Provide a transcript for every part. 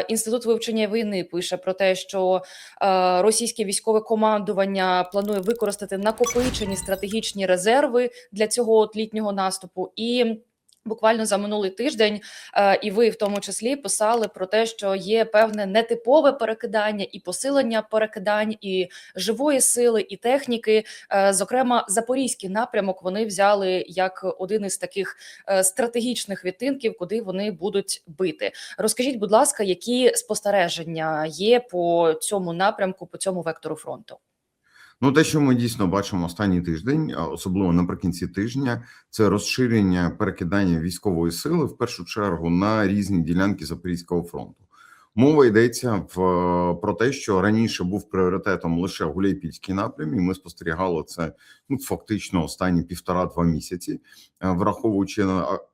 Інститут вивчення війни пише про те, що е, російське військове командування планує використати накопичені стратегічні резерви для цього от літнього наступу і. Буквально за минулий тиждень, е, і ви в тому числі писали про те, що є певне нетипове перекидання і посилення перекидань і живої сили, і техніки. Е, Зокрема, запорізький напрямок вони взяли як один із таких е, стратегічних відтинків, куди вони будуть бити. Розкажіть, будь ласка, які спостереження є по цьому напрямку, по цьому вектору фронту? Ну, те, що ми дійсно бачимо останній тиждень, особливо наприкінці тижня, це розширення перекидання військової сили в першу чергу на різні ділянки Запорізького фронту. Мова йдеться в про те, що раніше був пріоритетом лише Гуляйпільський напрям, і ми спостерігали це ну фактично останні півтора-два місяці, е, враховуючи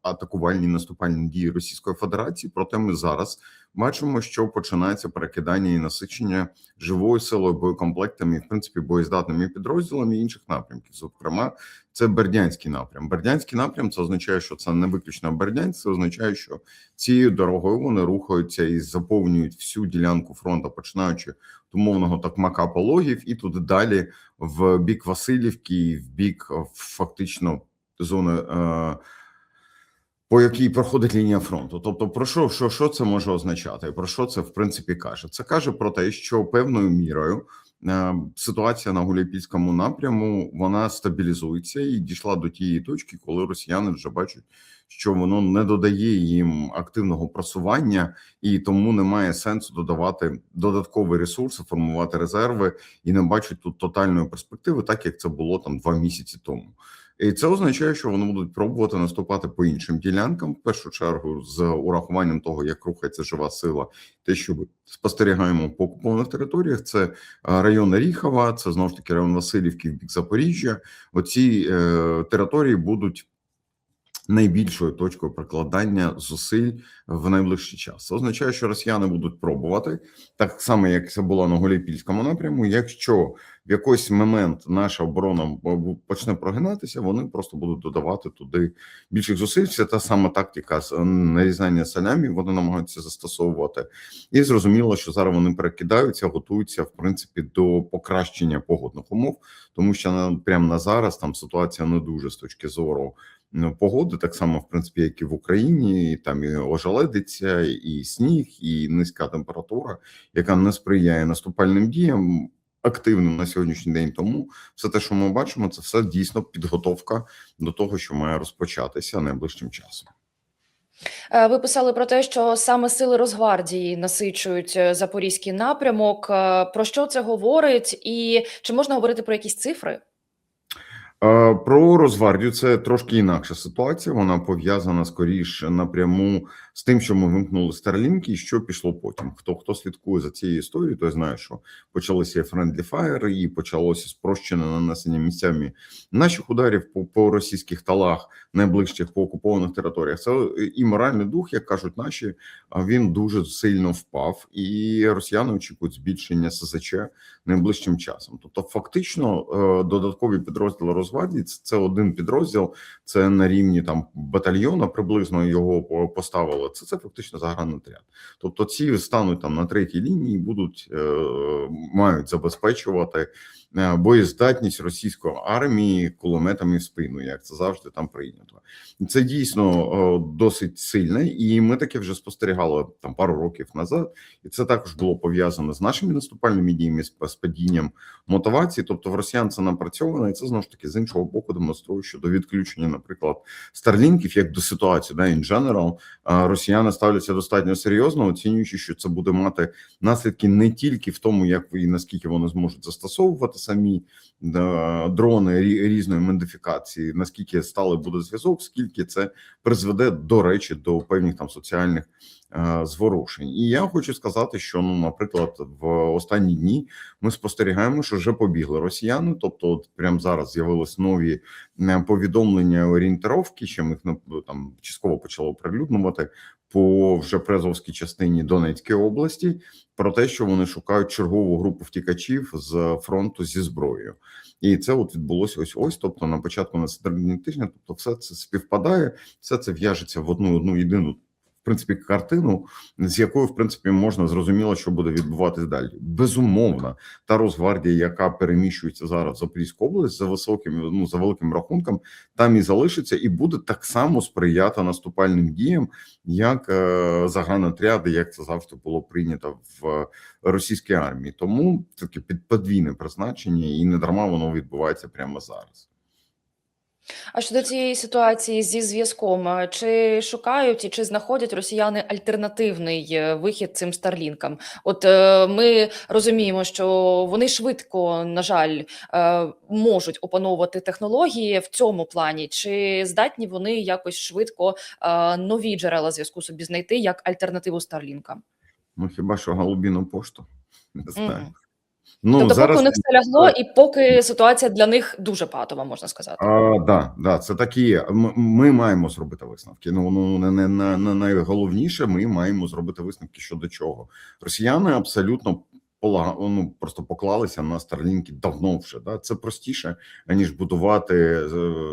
атакувальні наступальні дії Російської Федерації. Проте ми зараз бачимо, що починається перекидання і насичення живою силою, боєкомплектами, в принципі, боєздатними підрозділами інших напрямків. Зокрема, це Бердянський напрям. Бердянський напрям це означає, що це не виключно Бердянськ, це означає, що цією дорогою вони рухаються і заповнюють всю ділянку фронту, починаючи з умовного такмака пологів, і туди далі в бік Васильівки, в бік фактично зони. Е по якій проходить лінія фронту, тобто про що що, що це може означати? Про що це в принципі каже? Це каже про те, що певною мірою е, ситуація на Гуляйпільському напряму вона стабілізується і дійшла до тієї точки, коли росіяни вже бачать, що воно не додає їм активного просування, і тому немає сенсу додавати додаткові ресурси, формувати резерви і не бачать тут тотальної перспективи, так як це було там два місяці тому. І це означає, що вони будуть пробувати наступати по іншим ділянкам, в першу чергу, з урахуванням того, як рухається жива сила, те, що ми спостерігаємо по окупованих територіях, це район Ріхова, це знову ж таки район Васильівки в бік Запоріжжя. Оці е, території будуть найбільшою точкою прикладання зусиль в найближчий час. Це означає, що росіяни будуть пробувати так само, як це було на Голіпільському напряму. Якщо в якийсь момент наша оборона почне прогинатися, вони просто будуть додавати туди більших зусиль. Це та сама тактика з нарізання салямі. Вони намагаються застосовувати, і зрозуміло, що зараз вони перекидаються, готуються в принципі до покращення погодних умов, тому що на прямо на зараз там ситуація не дуже з точки зору погоди, так само в принципі, як і в Україні, там і ожеледиться, і сніг, і низька температура, яка не сприяє наступальним діям. Активним на сьогоднішній день тому все те, що ми бачимо, це все дійсно підготовка до того, що має розпочатися найближчим часом. Е, ви писали про те, що саме сили Росгвардії насичують е, запорізький напрямок. Е, про що це говорить, і чи можна говорити про якісь цифри? Про Росгвардію це трошки інакша ситуація. Вона пов'язана скоріше напряму з тим, що ми вимкнули старлінки, і що пішло потім. Хто хто слідкує за цією історією, той знає, що почалися friendly fire і почалося спрощене нанесення місцями наших ударів по, по російських талах, найближчих по окупованих територіях. Це і моральний дух, як кажуть наші, він дуже сильно впав, і росіяни очікують збільшення СЗЧ найближчим часом. Тобто, фактично, е, додаткові підрозділи Росгвардії – це один підрозділ, це на рівні там батальйона, приблизно його поставили це це фактично загранний отряд. Тобто, ці стануть там на третій лінії, будуть е, мають забезпечувати боєздатність російської армії кулеметами в спину, як це завжди там прийнято. Це дійсно е, досить сильне, і ми таке вже спостерігали там пару років назад, і це також було пов'язано з нашими наступальними діями з падінням мотивації. Тобто в росіян це напрацьовано, і це знову ж таки з іншого боку демонструє, що до відключення, наприклад, старлінків як до ситуації, да, in general, росіяни ставляться достатньо серйозно, оцінюючи, що це буде мати наслідки не тільки в тому, як і наскільки вони зможуть застосовувати самі дрони різної модифікації, наскільки стали буде зв'язок, скільки це призведе до речі до певних там соціальних. Зворушень, і я хочу сказати, що ну, наприклад, в останні дні ми спостерігаємо, що вже побігли росіяни. Тобто, от прямо зараз з'явились нові повідомлення орієнтировки, що ми їх ну, там частково почали оприлюднювати по вже Презовській частині Донецької області про те, що вони шукають чергову групу втікачів з фронту зі зброєю, і це от відбулося ось ось. Тобто на початку на середині тижня, тобто, все це співпадає, все це в'яжеться в одну одну єдину в принципі картину, з якою в принципі можна зрозуміло, що буде відбуватись далі. Безумовно, та Росгвардія, яка переміщується зараз в Запорізьку область за високим, ну за великим рахунком, там і залишиться, і буде так само сприяти наступальним діям, як е, загранотряди, як це завжди було прийнято в російській армії. Тому таке під подвійне призначення, і не дарма воно відбувається прямо зараз. А щодо цієї ситуації зі зв'язком, чи шукають і чи знаходять росіяни альтернативний е, вихід цим старлінкам? От е, ми розуміємо, що вони швидко, на жаль, е, можуть опановувати технології в цьому плані, чи здатні вони якось швидко е, нові джерела зв'язку собі знайти як альтернативу старлінкам? Ну хіба що голубіну пошту? Не знаю. Мгм. Ну тобто, зараз поки у них все лягло, і поки ситуація для них дуже патова, можна сказати. А, да, да, це так і є. Ми маємо зробити висновки. Ну ну не, не, не, не найголовніше. Ми маємо зробити висновки щодо чого. Росіяни абсолютно ну, просто поклалися на старлінки давно вже. Да? Це простіше аніж будувати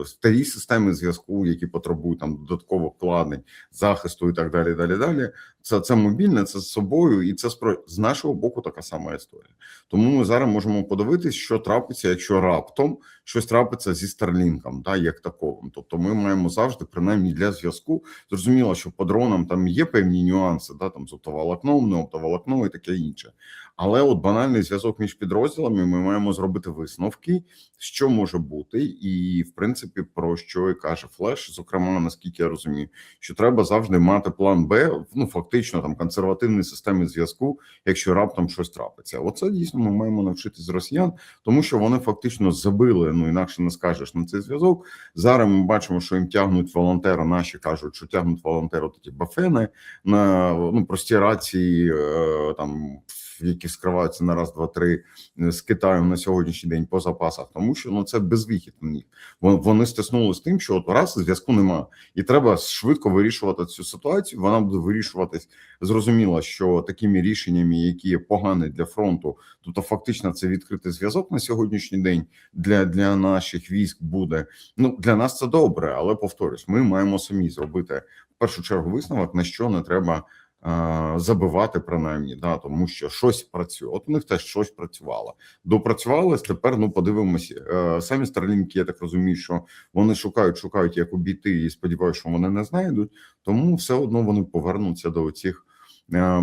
старі системи зв'язку, які потребують там додаткових вкладень, захисту і так далі. Далі далі. Це це мобільне, це з собою, і це спро... з нашого боку така сама історія. Тому ми зараз можемо подивитись, що трапиться, якщо раптом щось трапиться зі Старлінком, да, як таковим. Тобто, ми маємо завжди, принаймні для зв'язку, зрозуміло, що по дронам там є певні нюанси, да, там з оптоволокном, не оптоволокно і таке інше. Але от банальний зв'язок між підрозділами ми маємо зробити висновки, що може бути, і в принципі про що і каже Флеш. Зокрема, наскільки я розумію, що треба завжди мати план Б, ну фактично там консервативної системи зв'язку, якщо раптом щось трапиться. Оце дійсно ми маємо навчитись з росіян, тому що вони фактично забили. Ну інакше не скажеш на цей зв'язок. Зараз ми бачимо, що їм тягнуть волонтери. Наші кажуть, що тягнуть волонтери такі бафени на ну прості рації е, там. Які скриваються на раз, два, три е, з Китаю на сьогоднішній день по запасах, тому що ну це безвихід у них. Вони стиснули з тим, що от раз зв'язку немає, і треба швидко вирішувати цю ситуацію. Вона буде вирішуватись зрозуміло, що такими рішеннями, які є погані для фронту, тобто фактично це відкритий зв'язок на сьогоднішній день для, для наших військ буде. Ну для нас це добре, але повторюсь, ми маємо самі зробити в першу чергу висновок, на що не треба. Е, Забивати принаймні, да, тому що щось працює. От у них теж щось працювало. Допрацювалось. Тепер ну подивимося. Е, Самі старлінки, я так розумію, що вони шукають, шукають, як обійти, і сподіваюся, що вони не знайдуть. Тому все одно вони повернуться до цих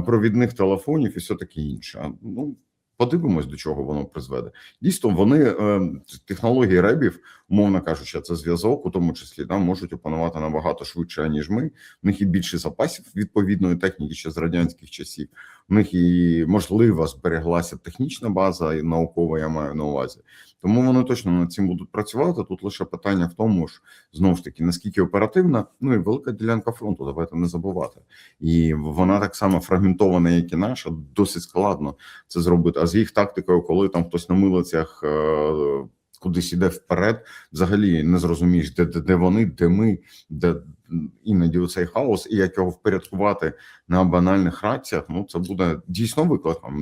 провідних телефонів і все таке інше. Ну подивимось, до чого воно призведе. Дійсно, вони е, технології ребів, умовно кажучи, це зв'язок, у тому числі да, можуть опанувати набагато швидше ніж ми. У них і більше запасів відповідної техніки ще з радянських часів. У них і можливо збереглася технічна база і наукова. Я маю на увазі. Тому вони точно над цим будуть працювати. Тут лише питання в тому ж знову ж таки наскільки оперативна, ну і велика ділянка фронту. Давайте не забувати, і вона так само фрагментована, як і наша. Досить складно це зробити. А з їх тактикою, коли там хтось на милицях е, кудись іде вперед, взагалі не зрозумієш, де, де, де вони, де ми, де іноді у цей хаос, і як його впорядкувати на банальних раціях. Ну це буде дійсно викликом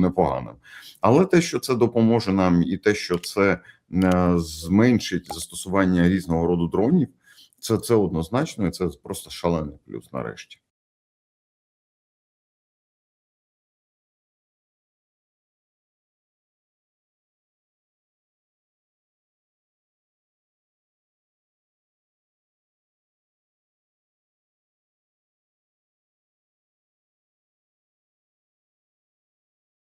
непоганим. Але те, що це допоможе нам, і те, що це е, зменшить застосування різного роду дронів, це, це однозначно, і це просто шалений плюс нарешті.